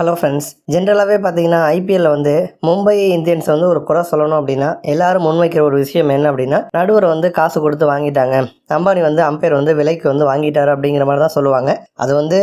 Hello friends ஜென்ரலாகவே பார்த்தீங்கன்னா ஐபிஎல்ல வந்து மும்பை இந்தியன்ஸ் வந்து ஒரு குறை சொல்லணும் அப்படின்னா எல்லாரும் முன்வைக்கிற ஒரு விஷயம் என்ன அப்படின்னா நடுவர் வந்து காசு கொடுத்து வாங்கிட்டாங்க. அம்பானி வந்து அம்பையர் வந்து விலைக்கு வந்து வாங்கிட்டாரு அப்படிங்கிற மாதிரி தான் சொல்லுவாங்க. அது வந்து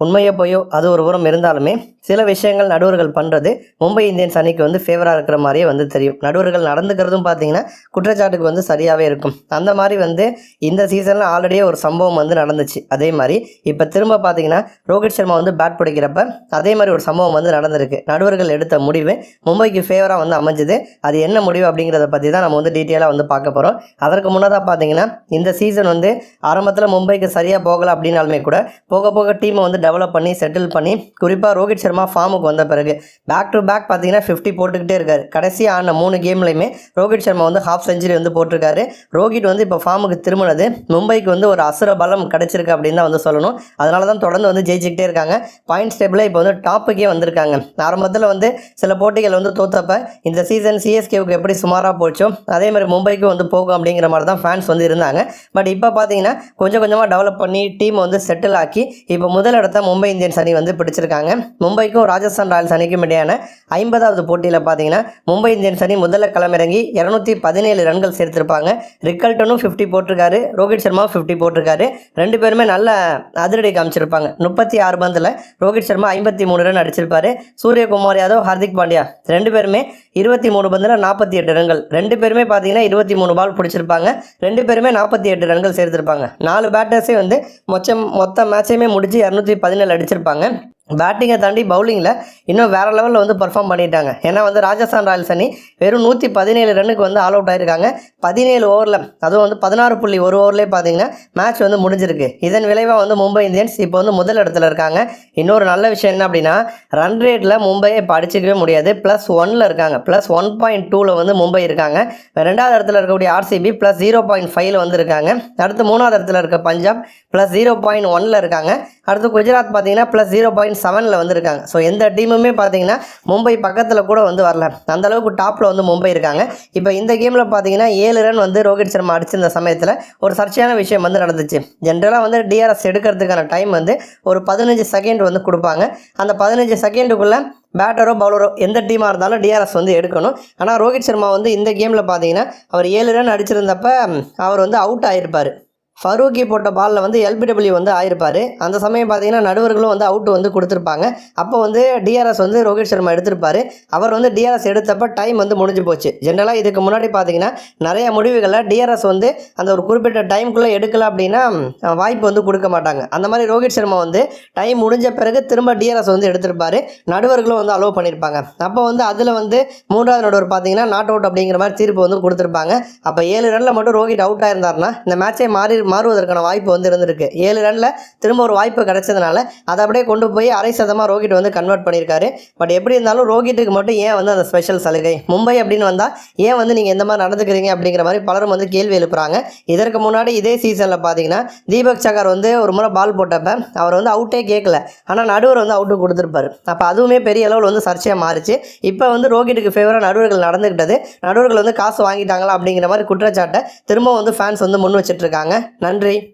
உண்மையோ போயோ அது ஒரு புறம் இருந்தாலுமே சில விஷயங்கள் நடுவர்கள் பண்ணுறது மும்பை இந்தியன்ஸ் அணிக்கு வந்து ஃபேவராக இருக்கிற மாதிரியே வந்து தெரியும். நடுவர்கள் நடந்துக்கிறதும் பார்த்தீங்கன்னா குற்றச்சாட்டுக்கு வந்து சரியாகவே இருக்கும். அந்த மாதிரி வந்து இந்த சீசனில் ஆல்ரெடியே ஒரு சம்பவம் வந்து நடந்துச்சு. அதே மாதிரி இப்போ திரும்ப பார்த்தீங்கன்னா ரோஹித் சர்மா வந்து பேட் பிடிக்கிறப்ப அதே மாதிரி ஒரு சம்பவம் வந்து நடந்திருக்கு. நடுவர்கள் எடுத்த முடிவு மும்பைக்கு ஃபேவராக வந்து அமைஞ்சுது. அது என்ன முடிவு அப்படிங்கிறத பற்றி தான் நம்ம வந்து டீட்டெயிலாக வந்து பார்க்க போகிறோம் அதற்கு முன்னதாக பார்த்தீங்கன்னா இந்த சீசன் வந்து ஆரம்பத்தில் மும்பைக்கு சரியாக போகலை அப்படின்னாலுமே கூட போக போக டீமை வந்து டெவலப் டெவலப் பண்ணி செட்டில் பண்ணி குறிப்பாக ரோஹித் சர்மா ஃபார்முக்கு வந்த பிறகு பேக் டு பேக் பார்த்தீங்கன்னா ஃபிஃப்டி போட்டுக்கிட்டே இருக்கார். கடைசி ஆன மூணு கேம்லையுமே ரோஹித் சர்மா வந்து ஹாஃப் செஞ்சுரி வந்து போட்டிருக்காரு. ரோஹித் வந்து இப்போ ஃபார்முக்கு திரும்பினது மும்பைக்கு வந்து ஒரு அசுர பலம் கிடச்சிருக்கு அப்படின்னு தான் வந்து சொல்லணும். அதனால தான் தொடர்ந்து வந்து ஜெயிச்சுக்கிட்டே இருக்காங்க. பாயிண்ட்ஸ் டேபிளில் இப்போ வந்து டாப்புக்கே வந்திருக்காங்க. ஆரம்பத்தில் வந்து சில போட்டிகள் வந்து தோத்தப்ப இந்த சீசன் சிஎஸ்கேவுக்கு எப்படி சுமாராக போச்சோ அதே மாதிரி மும்பைக்கும் வந்து போகும் அப்படிங்கிற மாதிரி தான் ஃபேன்ஸ் வந்து இருந்தாங்க. பட் இப்போ பார்த்தீங்கன்னா கொஞ்சம் கொஞ்சமாக டெவலப் பண்ணி டீம் வந்து செட்டில் ஆக்கி இப்போ முதல் இடத்த மும்பை இந்தியன்ஸ் அணி வந்து பிடிச்சிருக்காங்க. மும்பைக்கும் ராஜஸ்தான் ராயல்ஸ் அணிக்கும் இடையான ஐம்பதாவது போட்டியில் பார்த்தீங்கன்னா மும்பை இந்தியன்ஸ் அணி முதல்ல களமிறங்கி இரநூத்தி பதினேழு ரன்கள் சேர்த்திருப்பாங்க. ரிக்கல்டனும் ஃபிஃப்டி போட்டிருக்காரு ரோஹித் சர்மா ஃபிஃப்டி போட்டிருக்காரு. ரெண்டு பேருமே நல்ல அதிரடி காமிச்சிருப்பாங்க. முப்பத்தி ஆறு பந்தில் ரோஹித் சர்மா ஐம்பத்தி மூணு ரன் அடிச்சிருப்பாரு. சூரியகுமார் யாதவ் ஹார்திக் பாண்டியா ரெண்டு பேருமே இருபத்தி மூணு பந்தில் நாற்பத்தி எட்டு ரன்கள். ரெண்டு பேருமே பார்த்தீங்கன்னா இருபத்தி மூணு பால் பிடிச்சிருப்பாங்க. ரெண்டு பேருமே நாற்பத்தி எட்டு ரன்கள் சேர்த்திருப்பாங்க. நாலு பேட்டர்ஸே வந்து மொச்சம் மொத்த மேட்சையுமே முடிச்சு இரநூத்தி பதினேழு அடிச்சிருப்பாங்க. பேட்டிங்கை தாண்டி பவுலிங்கில் இன்னும் வேறு லெவலில் வந்து பர்ஃபார்ம் பண்ணிட்டாங்க. ஏன்னா வந்து ராஜஸ்தான் ராயல்ஸ் அணி வெறும் நூற்றி பதினேழு ரன்னுக்கு வந்து ஆல் அவுட் ஆயிருக்காங்க. பதினேழு ஓவரில் அதுவும் வந்து பதினாறு புள்ளி ஒரு ஓவர்லேயே பார்த்தீங்கன்னா மேட்ச் வந்து முடிஞ்சிருக்கு. இதன் விளைவாக வந்து மும்பை இந்தியன்ஸ் இப்போ வந்து முதல் இடத்துல இருக்காங்க. இன்னொரு நல்ல விஷயம் என்ன அப்படின்னா ரன் ரேட்டில் மும்பையை இப்போ அடிச்சிக்கவே முடியாது ப்ளஸ் ஒனில் இருக்காங்க. ப்ளஸ் ஒன் பாயிண்ட் டூவில் வந்து மும்பை இருக்காங்க. ரெண்டாவது இடத்துல இருக்கக்கூடிய ஆர்சிபி ப்ளஸ் ஜீரோ பாயிண்ட் ஃபைவ்ல வந்து இருக்காங்க. அடுத்து மூணாவது இடத்துல இருக்க பஞ்சாப் ப்ளஸ் ஜீரோ பாயிண்ட் ஒனில் இருக்காங்க. அடுத்து குஜராத் பார்த்தீங்கன்னா ப்ளஸ் ஜீரோ பாயிண்ட் செவனில் வந்திருக்காங்க. ஸோ எந்த டீமுமே பார்த்தீங்கன்னா மும்பை பக்கத்தில் கூட வந்து வரல. அந்த அளவுக்கு டாப்பில் வந்து மும்பை இருக்காங்க. இப்போ இந்த கேமில் பார்த்தீங்கன்னா ஏழு ரன் வந்து ரோஹித் சர்மா அடிச்சிருந்த சமயத்தில் ஒரு சர்ச்சையான விஷயம் வந்து நடந்துச்சு. ஜென்ரலாக வந்து டிஆர்எஸ் எடுக்கிறதுக்கான டைம் வந்து ஒரு பதினஞ்சு செகண்ட் வந்து கொடுப்பாங்க. அந்த பதினஞ்சு செகண்டுக்குள்ளே பேட்டரோ பவுலரோ எந்த டீமாக இருந்தாலும் டிஆர்எஸ் வந்து எடுக்கணும். ஆனால் ரோஹித் சர்மா வந்து இந்த கேமில் பார்த்தீங்கன்னா அவர் ஏழு ரன் அடிச்சிருந்தப்ப அவர் வந்து அவுட் ஆகிருப்பார் ஃபரூக்கி போட்ட பாலில் வந்து எல்பிடபிள்யூ வந்து ஆயிருப்பார். அந்த சமயம் பார்த்தீங்கன்னா நடுவர்களும் வந்து அவுட் வந்து கொடுத்துருப்பாங்க. அப்போ வந்து டிஆர்எஸ் வந்து ரோஹித் சர்மா எடுத்திருப்பார். அவர் வந்து டிஆர்எஸ் எடுத்தப்போ டைம் வந்து முடிஞ்சு போச்சு. ஜென்ரலாக இதுக்கு முன்னாடி பார்த்தீங்கன்னா நிறைய முடிவுகளை டிஆர்எஸ் வந்து அந்த ஒரு குறிப்பிட்ட டைமுக்குள்ளே எடுக்கலை அப்படின்னா வாய்ப்பு வந்து கொடுக்க மாட்டாங்க. அந்த மாதிரி ரோஹித் சர்மா வந்து டைம் முடிஞ்ச பிறகு திரும்ப டிஆர்எஸ் வந்து எடுத்திருப்பாரு. நடுவர்களும் வந்து அலோவ் பண்ணியிருப்பாங்க அப்போ வந்து அதில் வந்து மூன்றாவது நடுவர் பார்த்தீங்கன்னா நாட் அவுட் அப்படிங்கிற மாதிரி தீர்ப்பு வந்து கொடுத்துருப்பாங்க. அப்போ ஏழு ரனில் மட்டும் ரோஹித் அவுட் ஆயிருந்தாருன்னா இந்த மேட்சே மாறி மாறுவதற்கான வாய்ப்பு வந்து இருந்திருக்கு. ஏழு ரனில் திரும்ப ஒரு வாய்ப்பு கிடைச்சதுனால அதை அப்படியே கொண்டு போய் அரை சதமாக ரோஹித் வந்து கன்வெர்ட் பண்ணியிருக்காரு. பட் எப்படி இருந்தாலும் ரோஹித்துக்கு மட்டும் ஏன் வந்து அந்த ஸ்பெஷல் சலுகை? மும்பை அப்படின்னு வந்தால் ஏன் வந்து நீங்கள் எந்த மாதிரி நடந்துக்கிறீங்க அப்படிங்கிற மாதிரி பலரும் வந்து கேள்வி எழுப்புறாங்க. இதற்கு முன்னாடி இதே சீசனில் பார்த்தீங்கன்னா தீபக் சகர் வந்து ஒரு முறை பால் போட்டப்ப அவர் வந்து அவுட்டே கேட்கல ஆனால் நடுவர் வந்து அவுட்டு கொடுத்துருப்பாரு. அப்போ அதுவுமே பெரிய அளவில் வந்து சர்ச்சையாக மாறிச்சு. இப்போ வந்து ரோஹித்துக்கு ஃபேவராக நடுவர்கள் நடந்துக்கிட்டது நடுவர்கள் வந்து காசு வாங்கிட்டாங்களா அப்படிங்கிற மாதிரி குற்றச்சாட்டை திரும்ப வந்து ஃபேன்ஸ் வந்து முன் வச்சுட்ருக்காங்க இருக்காங்க. நன்றி.